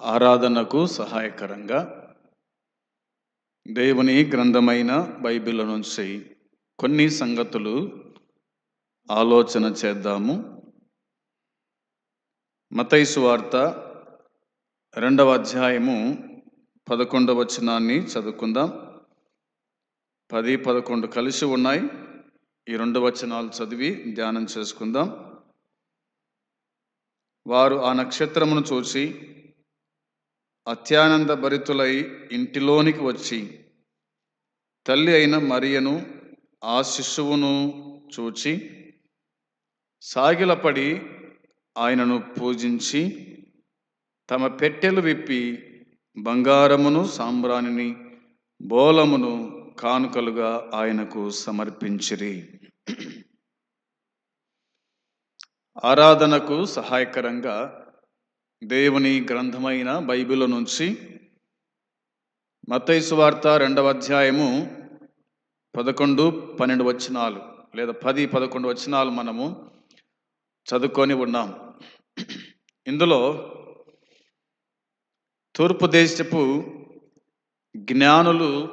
ఆరాధనకు సహాయకరంగా దేవుని గ్రంథమైన బైబిల్ నుంచి కొన్ని సంగతులు ఆలోచన చేద్దాము. మతైసు వార్త రెండవ అధ్యాయము పదకొండవ వచనాన్ని చదువుకుందాం. పది పదకొండు కలిసి ఉన్నాయి. ఈ రెండు వచనాలు చదివి ధ్యానం చేసుకుందాం. వారు ఆ నక్షత్రమును చూసి అత్యానంద భరితులై ఇంటిలోనికి వచ్చి తల్లి అయిన మరియను ఆ శిశువును చూచి సాగిలపడి ఆయనను పూజించి తమ పెట్టెలు విప్పి బంగారమును సాంబ్రాణిని బోలమును కానుకలుగా ఆయనకు సమర్పించిరి. ఆరాధనకు సహాయకరంగా దేవుని గ్రంథమైన బైబిల్ నుంచి మత్తైసు వార్త రెండవ అధ్యాయము పదకొండు పన్నెండు వచనాలు లేదా పది పదకొండు వచనాలు మనము చదువుకొని ఉన్నాం. ఇందులో తూర్పు దేశపు జ్ఞానులు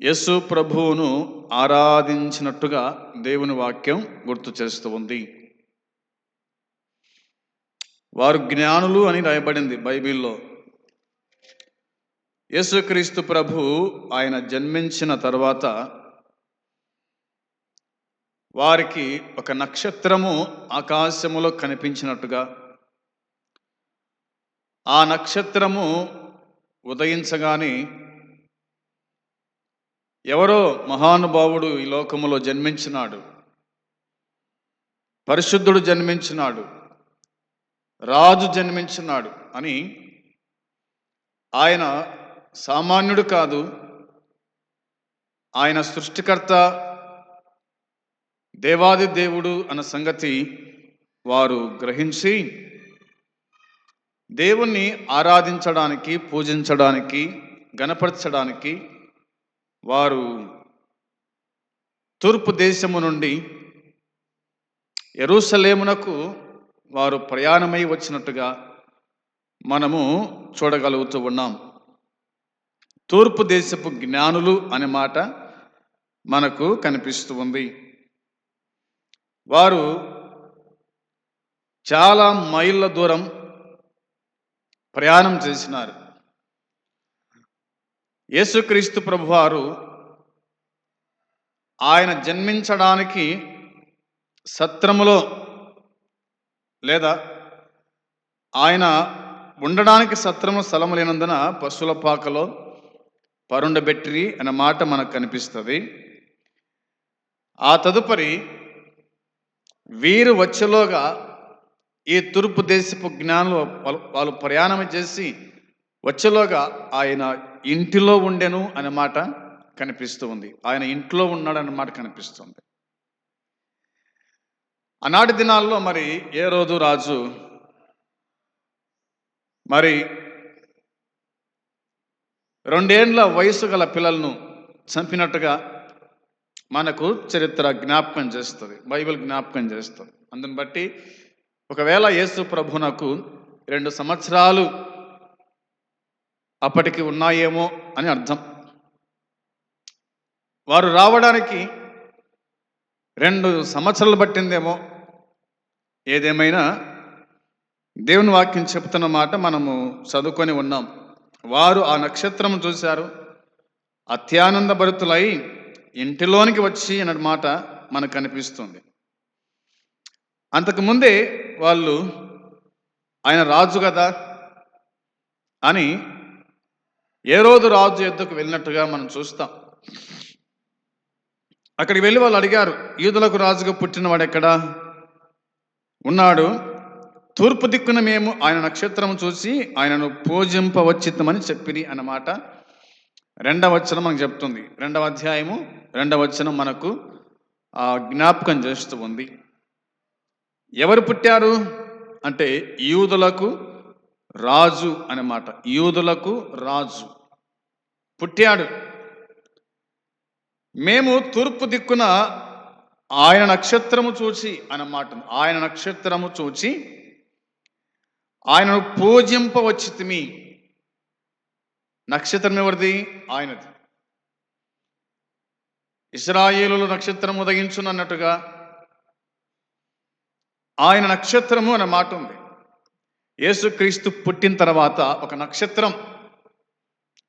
యేసు ప్రభువును ఆరాధించినట్టుగా దేవుని వాక్యం గుర్తు చేస్తూ ఉంది. వారు జ్ఞానులు అని రాయబడింది బైబిల్లో. యేసుక్రీస్తు ప్రభు ఆయన జన్మించిన తర్వాత వారికి ఒక నక్షత్రము ఆకాశములో కనిపించినట్టుగా ఆ నక్షత్రము ఉదయించగానే ఎవరో మహానుభావుడు ఈ లోకములో జన్మించినాడు పరిశుద్ధుడు జన్మించినాడు. రాజు జన్మించినాడు అని ఆయన సామాన్యుడు కాదు ఆయన సృష్టికర్త దేవాది దేవుడు అన్న సంగతి వారు గ్రహించి దేవుణ్ణి ఆరాధించడానికి పూజించడానికి గణపరచడానికి వారు తూర్పు దేశము నుండి ఎరుసలేమునకు వారు ప్రయాణమై వచ్చినట్టుగా మనము చూడగలుగుతూ ఉన్నాం. తూర్పు దేశపు జ్ఞానులు అనే మాట మనకు కనిపిస్తూ ఉంది. వారు చాలా మైళ్ళ దూరం ప్రయాణం చేసినారు. యేసుక్రీస్తు ప్రభువారు ఆయన జన్మించడానికి సత్రములో లేదా ఆయన ఉండడానికి సత్రము స్థలం లేనందున పశువుల పాకలో పరుండబెట్టిరి అనే మాట మనకు కనిపిస్తుంది. ఆ తదుపరి వీరు వచ్చేలోగా ఈ తూర్పు దేశపు జ్ఞానులు వాళ్ళు- వాళ్ళు ప్రయాణం చేసి వచ్చేలోగా ఆయన ఇంటిలో ఉండెను అనే మాట కనిపిస్తూ ఉంది. ఆయన ఇంట్లో ఉన్నాడు అన్నమాట కనిపిస్తుంది ఆనాటి దినాల్లో మరి ఏ రోజు రాజు మరి రెండేండ్ల వయసు గల పిల్లలను చంపినట్టుగా మనకు చరిత్ర జ్ఞాపకం చేస్తుంది బైబిల్ జ్ఞాపకం చేస్తుంది. అందుని బట్టి ఒకవేళ యేసు ప్రభునకు రెండు సంవత్సరాలు అప్పటికి ఉన్నాయేమో అని అర్థం. వారు రావడానికి రెండు సంవత్సరాలు పట్టిందేమో ఏదేమైనా దేవుని వాక్యం చెప్తున్న మాట మనము చదువుకొని ఉన్నాం. వారు ఆ నక్షత్రం చూశారు. అత్యానంద భరితులై ఇంటిలోనికి వచ్చి అన్న మాట మనకు కనిపిస్తుంది అంతకుముందే వాళ్ళు ఆయన రాజు కదా అని ఏ రోజు రాజు ఎద్దుకు వెళ్ళినట్టుగా మనం చూస్తాం. అక్కడికి వెళ్ళి వాళ్ళు అడిగారు యూదులకు రాజుగా పుట్టినవాడు ఎక్కడా ఉన్నాడు. తూర్పు దిక్కున మేము ఆయన నక్షత్రం చూసి ఆయనను పూజింపవచ్చితమని చెప్పిరి అన్నమాట. రెండవ వచనం మనకు చెప్తుంది. రెండవ అధ్యాయము రెండవ వచనం మనకు ఆ జ్ఞాపకం చేస్తూ ఉంది. ఎవరు పుట్టారు? అంటే యూదులకు రాజు అన్నమాట. యూదులకు రాజు. పుట్టాడు. మేము తూర్పు దిక్కున ఆయన నక్షత్రము చూచి అన్నమాట ఆయన నక్షత్రము చూచి ఆయనను పూజింపవచ్చితిమి. నక్షత్రం ఎవరిది? ఆయనది. ఇస్రాయేలులు నక్షత్రం ఉదయించునన్నట్టుగా ఆయన నక్షత్రము అనే మాట ఉంది. యేసుక్రీస్తు పుట్టిన తర్వాత ఒక నక్షత్రం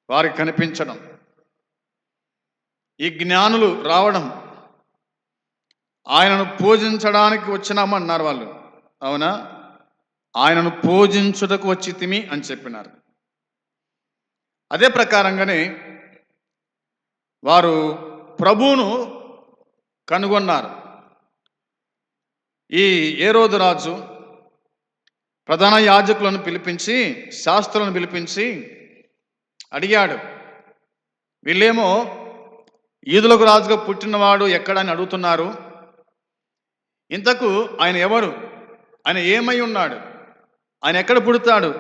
వారికి కనిపించడం. ఈ జ్ఞానులు రావడం ఆయనను పూజించడానికి వచ్చినామన్నారు వాళ్ళు. అవునా? ఆయనను పూజించుటకు వచ్చి తిమి అని చెప్పినారు. అదే ప్రకారంగానే వారు ప్రభువును కనుగొన్నారు. ఈ ఏరోదు రాజు ప్రధాన యాజకులను పిలిపించి శాస్త్రులను పిలిపించి అడిగాడు. వీళ్ళేమో ఈదులకు రాజుగా పుట్టినవాడు ఎక్కడని అడుగుతున్నారు. ఇంతకు ఆయన ఎవరు? ఆయన ఏమై ఉన్నాడు? ఆయన ఎక్కడ పుడతాడు?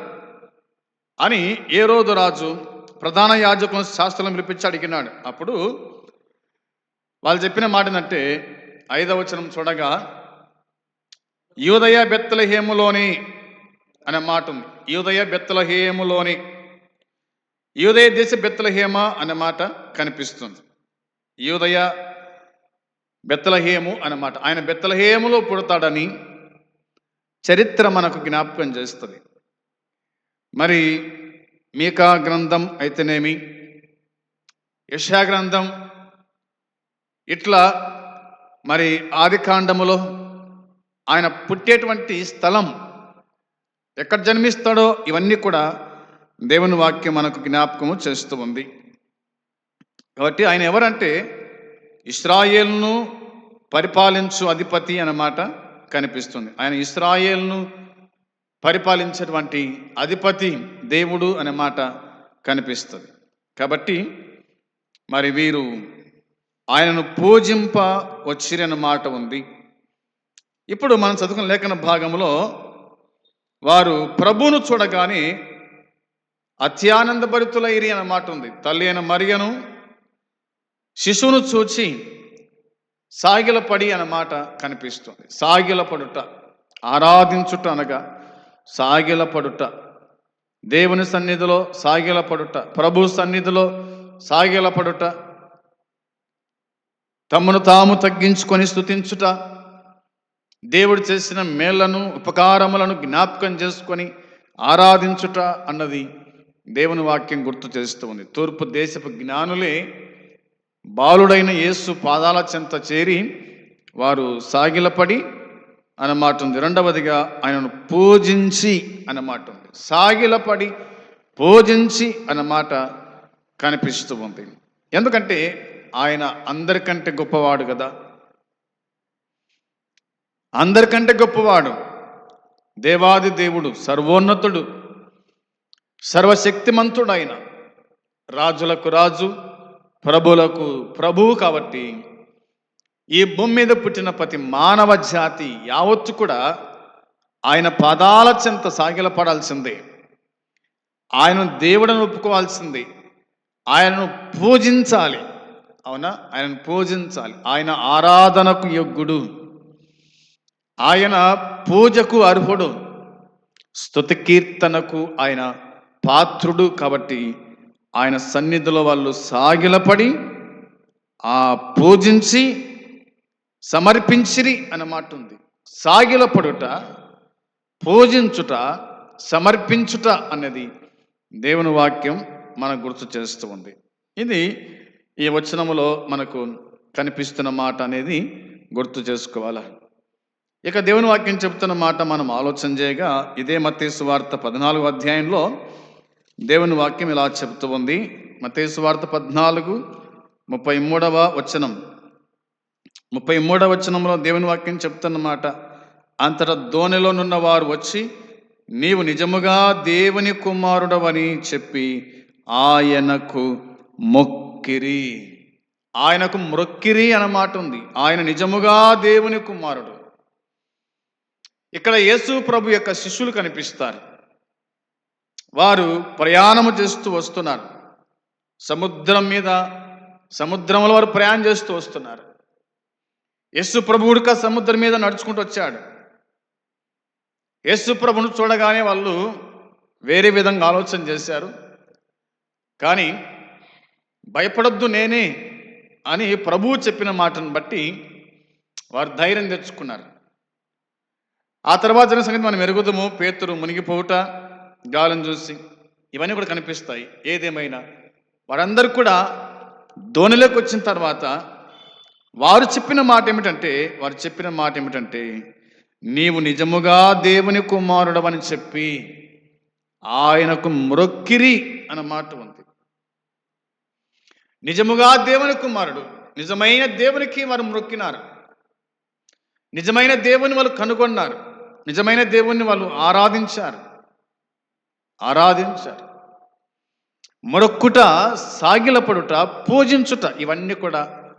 అని ఏ రోజు రాజు ప్రధాన యాజకుల శాస్త్రం పిలిపించి అడిగినాడు. అప్పుడు వాళ్ళు చెప్పిన మాట ఏంటంటే ఐదవ వచనం చూడగా యూదయ బెత్తలహేములోని అనే మాట ఉంది. యూదయ బెత్తలహేములోని యూదయ దేశ బెత్తలహేమ అనే మాట కనిపిస్తుంది. యూదయ బెత్తలహేము అన్నమాట. ఆయన బెత్తలహేములో పుడతాడని చరిత్ర మనకు జ్ఞాపకం చేస్తుంది. మరి మీకా గ్రంథం అయితేనేమి? యశా గ్రంథం ఇట్లా మరి ఆది కాండములో ఆయన పుట్టేటువంటి స్థలం ఎక్కడ జన్మిస్తాడో ఇవన్నీ కూడా దేవుని వాక్యం మనకు జ్ఞాపకము చేస్తూ ఉంది. కాబట్టి ఆయన ఎవరంటే ఇస్రాయేల్ను పరిపాలించు అధిపతి అన్నమాట కనిపిస్తుంది. ఆయన ఇస్రాయేల్ను పరిపాలించేటువంటి అధిపతి దేవుడు అనే మాట కనిపిస్తుంది. కాబట్టి మరి వీరు ఆయనను పూజింప వచ్చిరన్న మాట ఉంది. ఇప్పుడు మనం చదువుకున్న లేఖన భాగంలో వారు ప్రభువును చూడగానే అత్యానందభరితులైరి అన్న మాట ఉంది. తల్లి అయిన మరియను శిశువును చూచి సాగిలపడి అన్న మాట కనిపిస్తుంది. సాగిలపడుట ఆరాధించుట అనగా సాగిలపడుట. దేవుని సన్నిధిలో సాగిలపడుట ప్రభు సన్నిధిలో సాగిలపడుట. తమను తాము తగ్గించుకొని స్థుతించుట దేవుడు చేసిన మేళ్ళను ఉపకారములను జ్ఞాపకం చేసుకొని ఆరాధించుట అన్నది దేవుని వాక్యం గుర్తు చేస్తూ ఉంది. తూర్పు దేశపు జ్ఞానులే బాలుడైన యేసు పాదాల చెంత చేరి వారు సాగిలపడి అన్నమాట ఉంది. రెండవదిగా ఆయనను పూజించి అన్నమాట ఉంది. సాగిలపడి పూజించి అన్నమాట కనిపిస్తూ ఉంది. ఎందుకంటే ఆయన అందరికంటే గొప్పవాడు కదా. అందరికంటే గొప్పవాడు. దేవాది దేవుడు సర్వోన్నతుడు సర్వశక్తిమంతుడు ఆయన రాజులకు రాజు ప్రభులకు ప్రభువు కాబట్టి ఈ భూమి మీద పుట్టిన ప్రతి మానవ జాతి యావత్తు కూడా ఆయన పదాల చెంత సాగిలపడాల్సిందే ఆయన దేవుడని ఒప్పుకోవాల్సింది. ఆయనను పూజించాలి. అవునా? ఆయనను పూజించాలి. ఆయన ఆరాధనకు యోగ్యుడు. ఆయన పూజకు అర్హుడు. స్తుతి కీర్తనకు ఆయన పాత్రుడు కాబట్టి ఆయన సన్నిధిలో వాళ్ళు సాగిలపడి ఆ పూజించి సమర్పించిరి అన్నమాట ఉంది. సాగిలపడుట పూజించుట సమర్పించుట అనేది దేవుని వాక్యం మనకు గుర్తు చేస్తూ ఉంది. ఇది ఈ వచనములో మనకు కనిపిస్తున్న మాట అనేది గుర్తు చేసుకోవాలా? ఇక దేవుని వాక్యం చెప్తున్న మాట మనం ఆలోచన చేయగా ఇదే మత్తేసు వార్త పద్నాలుగు అధ్యాయంలో దేవుని వాక్యం ఇలా చెప్తూ ఉంది. మతేసు వార్త పద్నాలుగు ముప్పై మూడవ వచనం. ముప్పై మూడవ వచనంలో దేవుని వాక్యం చెప్తున్నమాట. అంతట దోణిలో దోణిలోనున్న వారు వచ్చి నీవు నిజముగా దేవుని కుమారుడవని చెప్పి ఆయనకు మొక్కిరి. ఆయనకు మొక్కిరి అన్నమాట ఉంది. ఆయన నిజముగా దేవుని కుమారుడు. ఇక్కడ యేసు ప్రభు యొక్క శిష్యులు కనిపిస్తారు. వారు ప్రయాణము చేస్తూ వస్తున్నారు. సముద్రం మీద సముద్రంలో వారు ప్రయాణం చేస్తూ వస్తున్నారు. యస్సు ప్రభువుడిక సముద్రం మీద నడుచుకుంటూ వచ్చాడు. యస్సు ప్రభును చూడగానే వాళ్ళు వేరే విధంగా ఆలోచన చేశారు. కానీ భయపడొద్దు నేనే అని ప్రభువు చెప్పిన మాటను బట్టి వారు ధైర్యం తెచ్చుకున్నారు. ఆ తర్వాత జరిగిన సంగతి మనం ఎరుగుదము పేతురు మునిగిపోవుట గాలం చూసి ఇవన్నీ కూడా కనిపిస్తాయి. ఏదేమైనా వారందరూ కూడా ధోనిలోకి వచ్చిన తర్వాత వారు చెప్పిన మాట ఏమిటంటే వారు చెప్పిన మాట ఏమిటంటే నీవు నిజముగా దేవుని కుమారుడవని చెప్పి ఆయనకు మ్రొక్కిరి అన్న మాట ఉంది. నిజముగా దేవుని కుమారుడు నిజమైన దేవునికి వారు మ్రొక్కినారు. నిజమైన దేవుని వాళ్ళు కనుగొన్నారు. నిజమైన దేవుణ్ణి వాళ్ళు ఆరాధించారు. ఆరాధించారు. మరొక్కుట సాగిలపడుట పూజించుట ఇవన్నీ కూడా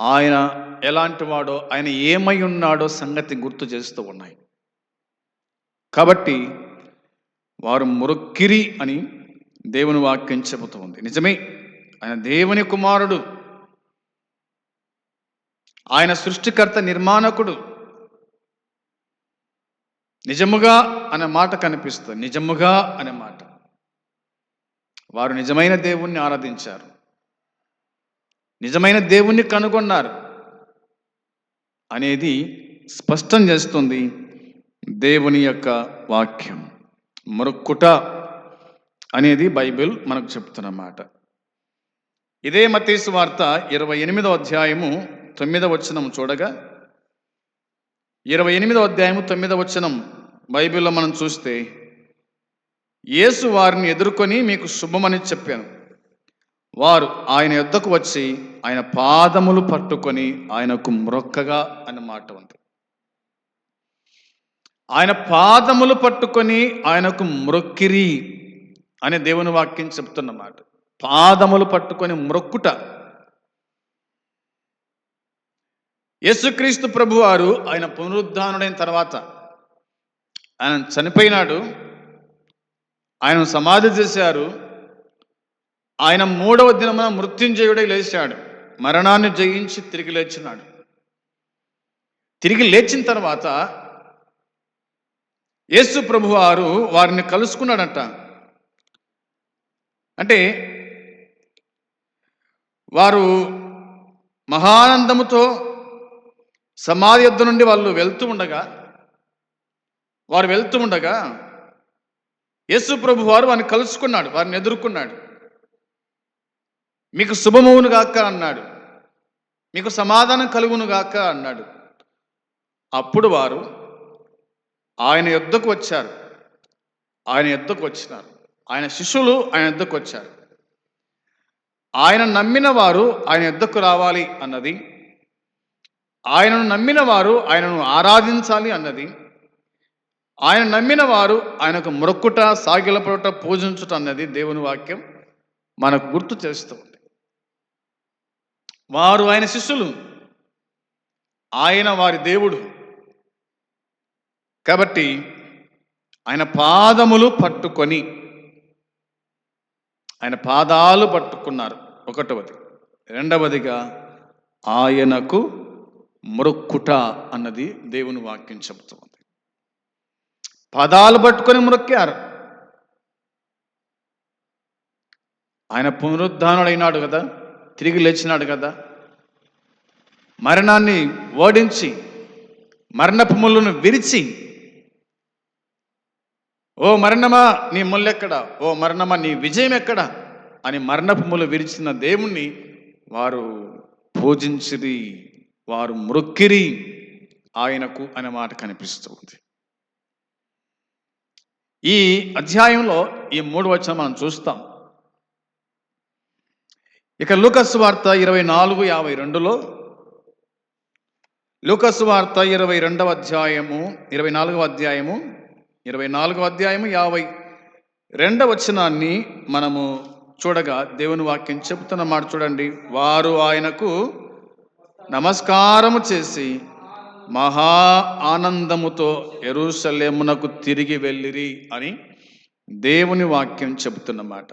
ఆయన ఎలాంటి వాడో ఆయన ఏమై ఉన్నాడో సంగతి గుర్తు చేస్తూ ఉన్నాయి. కాబట్టి వారు మురొక్కిరి అని దేవుని వాక్యం చెబుతూ ఉంది నిజమే ఆయన దేవుని కుమారుడు. ఆయన సృష్టికర్త నిర్మాణకుడు. నిజముగా అనే మాట కనిపిస్తుంది. నిజముగా అనే మాట. వారు నిజమైన దేవుణ్ణి ఆరాధించారు. నిజమైన దేవుణ్ణి కనుగొన్నారు. అనేది స్పష్టం చేస్తుంది దేవుని యొక్క వాక్యం. మరొక్కుట అనేది బైబిల్ మనకు చెప్తున్నమాట ఇదే మతీసు వార్త ఇరవై ఎనిమిదో అధ్యాయము తొమ్మిదవ వచనం చూడగా ఇరవై ఎనిమిదవ అధ్యాయము తొమ్మిదవ వచనం. బైబిల్లో మనం చూస్తే యేసు వారిని ఎదుర్కొని మీకు శుభమని చెప్పాను. వారు ఆయన యొద్దకు వచ్చి ఆయన పాదములు పట్టుకొని ఆయనకు మ్రొక్కగా అన్న మాట ఉంది. ఆయన పాదములు పట్టుకొని ఆయనకు మ్రొక్కిరి అనే దేవుని వాక్యం చెప్తున్నమాట పాదములు పట్టుకొని మ్రొక్కుట యేసుక్రీస్తు ప్రభువారు ఆయన పునరుద్ధానుడైన తర్వాత ఆయన చనిపోయినాడు. ఆయన సమాధి చేశారు. ఆయన మూడవ దినమున మృత్యుంజయుడై లేచాడు. మరణాన్ని జయించి తిరిగి లేచినాడు. తిరిగి లేచిన తర్వాత యేసు ప్రభువారు వారిని కలుసుకున్నాడట. అంటే వారు మహానందముతో సమాధి యుద్ధ నుండి వాళ్ళు వెళ్తూ ఉండగా వారు వెళ్తూ ఉండగా యేసు ప్రభు వారు వారిని కలుసుకున్నాడు వారిని ఎదుర్కొన్నాడు. మీకు శుభమవును గాక అన్నాడు. మీకు సమాధానం కలుగును గాక అన్నాడు. అప్పుడు వారు ఆయన యుద్ధకు వచ్చారు. ఆయన యుద్ధకు వచ్చినారు. ఆయన శిష్యులు ఆయన యుద్ధకు వచ్చారు. ఆయన నమ్మిన వారు ఆయన యుద్ధకు రావాలి అన్నది ఆయనను నమ్మిన వారు ఆయనను ఆరాధించాలి అన్నది. ఆయన నమ్మిన వారు ఆయనకు మొరక్కుట సాగిలపడుట పూజించుట అన్నది దేవుని వాక్యం మనకు గుర్తు చేస్తూ ఉంది. వారు ఆయన శిష్యులు. ఆయన వారి దేవుడు. కాబట్టి ఆయన పాదములు పట్టుకొని ఆయన పాదాలు పట్టుకున్నారు. ఒకటవది. రెండవదిగా ఆయనకు మొరుక్కుట అన్నది దేవుని వాక్యం చెబుతుంది. పదాలు పట్టుకొని మొక్కారు ఆయన పునరుద్ధానుడైనాడు కదా తిరిగి లేచినాడు కదా. మరణాన్ని ఓడించి మరణపు ముళ్ళను విరిచి ఓ మరణమా నీ ముళ్ళెక్కడ? ఓ మరణమా నీ విజయం ఎక్కడ అని మరణపు ముళ్ళు విరిచిన దేవుణ్ణి వారు పూజించిరి. వారు మృక్కిరి ఆయనకు అనే మాట కనిపిస్తుంది. ఈ అధ్యాయంలో ఈ మూడు వచనం మనం చూస్తాం. ఇక లూకస్ వార్త ఇరవై నాలుగు యాభై రెండులో లూకస్ వార్త ఇరవై రెండవ అధ్యాయము ఇరవై నాలుగవ అధ్యాయము ఇరవై నాలుగవ అధ్యాయము యాభై రెండవ వచనాన్ని మనము చూడగా దేవుని వాక్యం చెబుతున్న మాట చూడండి. వారు ఆయనకు నమస్కారము చేసి మహా ఆనందముతో ఎరుసలేమునకు తిరిగి వెళ్ళిరి అని దేవుని వాక్యం చెబుతున్నమాట.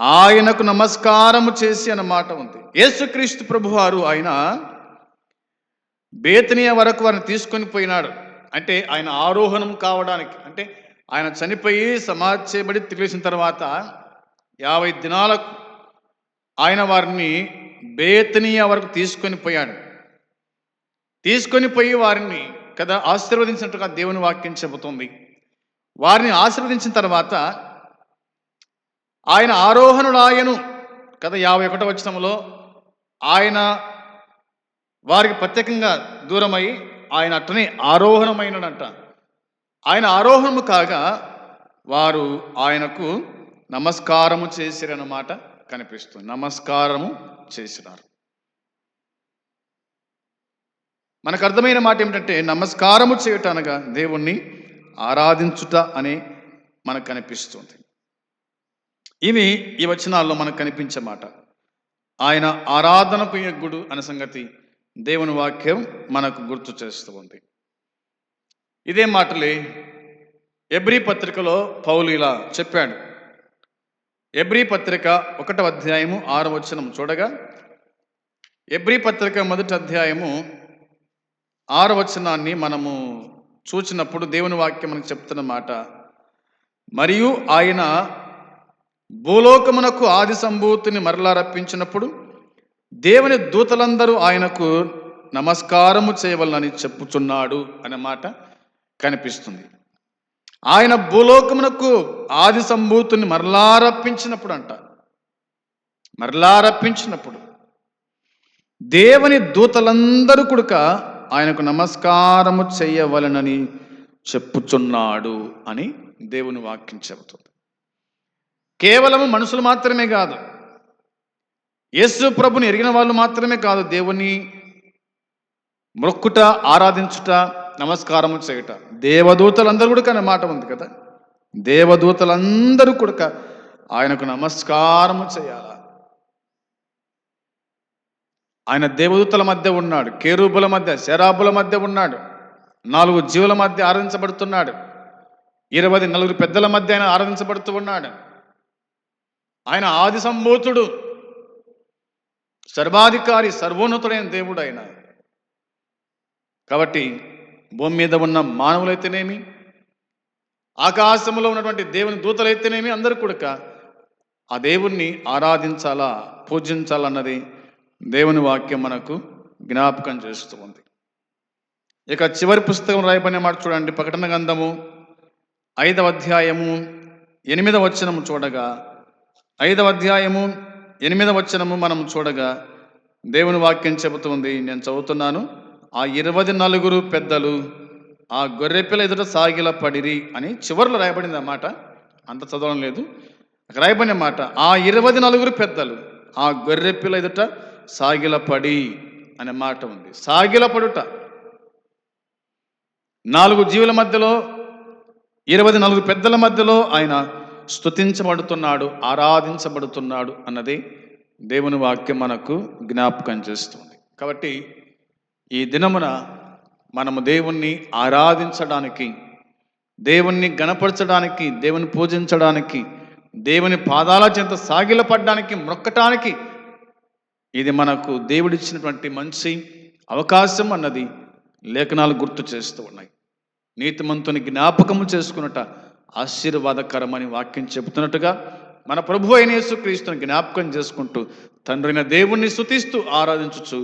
ఆయనకు నమస్కారము చేసి అన్నమాట ఉంది. యేసుక్రీస్తు ప్రభువారు ఆయన బేతనీయ వరకు వారిని తీసుకొని పోయినాడు. అంటే ఆయన ఆరోహణం కావడానికి అంటే ఆయన చనిపోయి సమాధి చేయబడి తెలిసిన తర్వాత యాభై దినాలకు ఆయన వారిని బేతనీయ వరకు తీసుకొని పోయాడు. తీసుకొని పోయి వారిని కదా ఆశీర్వదించినట్టుగా దేవుని వాక్యం చెబుతుంది. వారిని ఆశీర్వదించిన తర్వాత ఆయన ఆరోహణుడాయను కదా యాభై ఒకటో వచనంలో ఆయన వారికి ప్రత్యేకంగా దూరమై ఆయన అట్టనే ఆరోహణమైనడంట. ఆయన ఆరోహణము కాగా వారు ఆయనకు నమస్కారము చేసిరన్నమాట. కనిపిస్తుంది నమస్కారము చేసినారు. మనకు అర్థమైన మాట ఏమిటంటే నమస్కారము చేయట అనగా దేవుణ్ణి ఆరాధించుట అని మనకు కనిపిస్తుంది. ఇవి ఈ వచనాల్లో మనకు కనిపించే మాట. ఆయన ఆరాధనకు యజ్ఞుడు అనే సంగతి దేవుని వాక్యం మనకు గుర్తు చేస్తూ ఉంది. ఇదే మాటలే ఎబ్రి పత్రికలో పౌలు ఇలా చెప్పాడు. ఎబ్రి పత్రిక ఒకటో అధ్యాయము ఆరో వచనం చూడగా ఎబ్రి పత్రిక మొదటి అధ్యాయము ఆరో వచనాన్ని మనము చూచినప్పుడు దేవుని వాక్యం మనకు చెప్తున్న మాట. మరియు ఆయన భూలోకమునకు ఆది సంభూతిని మరలా రప్పించినప్పుడు దేవుని దూతలందరూ ఆయనకు నమస్కారము చేయవలనని చెప్పుచున్నాడు అనే మాట కనిపిస్తుంది. ఆయన భూలోకమునకు ఆది సంభూతుని మరలా రప్పించినప్పుడు అంట మరలా రప్పించినప్పుడు. దేవుని దూతలందరూ కుడుక ఆయనకు నమస్కారము చేయవలనని చెప్పుచున్నాడు అని దేవుని వాక్యం చెబుతుంది. కేవలము మనుషులు మాత్రమే కాదు. యేసు ప్రభుని ఎరిగిన వాళ్ళు మాత్రమే కాదు దేవుని మొక్కుట ఆరాధించుట నమస్కారము చేయుట. దేవదూతలందరూ కూడా అనే మాట ఉంది కదా? దేవదూతలందరూ కూడా ఆయనకు నమస్కారము చేయాల? ఆయన దేవదూతల మధ్య ఉన్నాడు కేరూబుల మధ్య శరాబుల మధ్య ఉన్నాడు నాలుగు జీవుల మధ్య ఆరాధించబడుతున్నాడు ఇరవై నలుగురు పెద్దల మధ్య ఆయన ఆరాధించబడుతూ ఉన్నాడు. ఆయన ఆది సంభూతుడు సర్వాధికారి సర్వోన్నతుడైన దేవుడు ఆయన కాబట్టి భూమి మీద ఉన్న మానవులైతేనేమి? ఆకాశంలో ఉన్నటువంటి దేవుని దూతలైతేనేమి? అందరూ కూడా ఆ దేవుణ్ణి ఆరాధించాలా పూజించాలన్నది దేవుని వాక్యం మనకు జ్ఞాపకం చేస్తూ ఉంది. ఇక చివరి పుస్తకం రాయబడిన మాట చూడండి ప్రకటన గంధము ఐదవ అధ్యాయము ఎనిమిదవ వచనము చూడగా ఐదవ అధ్యాయము ఎనిమిదవ వచనము మనం చూడగా దేవుని వాక్యం చెబుతుంది నేను చదువుతున్నాను. ఆ ఇరవై నలుగురు పెద్దలు ఆ గొర్రెపిల్ల ఎదుట సాగిల పడిరి అని చివరిలో రాయబడింది అన్నమాట అంత చదవడం లేదు. రాయబడిన మాట ఆ ఇరవై నలుగురు పెద్దలు ఆ గొర్రెపిల్ల ఎదుట సాగిల పడి అనే మాట ఉంది. సాగిల పడుట. నాలుగు జీవుల మధ్యలో ఇరవై నలుగురు పెద్దల మధ్యలో ఆయన స్తుతించబడుతున్నాడు ఆరాధించబడుతున్నాడు అన్నది దేవుని వాక్యం మనకు జ్ఞాపకం చేస్తుంది. కాబట్టి ఈ దినమున మనము దేవుణ్ణి ఆరాధించడానికి దేవుణ్ణి గణపరచడానికి దేవుని పూజించడానికి దేవుని పాదాల చెంత సాగిలపడడానికి మొక్కటానికి ఇది మనకు దేవుడిచ్చినటువంటి మంచి అవకాశం అన్నది లేఖనాలు గుర్తు చేస్తూ ఉన్నాయి. నీతిమంతుని జ్ఞాపకము చేసుకున్నట ఆశీర్వాదకరమని వాక్యం చెబుతున్నట్టుగా మన ప్రభు అయిన యేసుక్రీస్తుని జ్ఞాపకం చేసుకుంటూ తండ్రిన దేవుణ్ణి స్తుతిస్తూ ఆరాధించుచు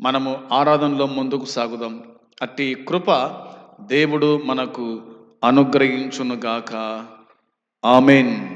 మనము ఆరాధనలో ముందుకు సాగుదాం. అట్టి కృప దేవుడు మనకు అనుగ్రహించునుగాక. ఆమెన్.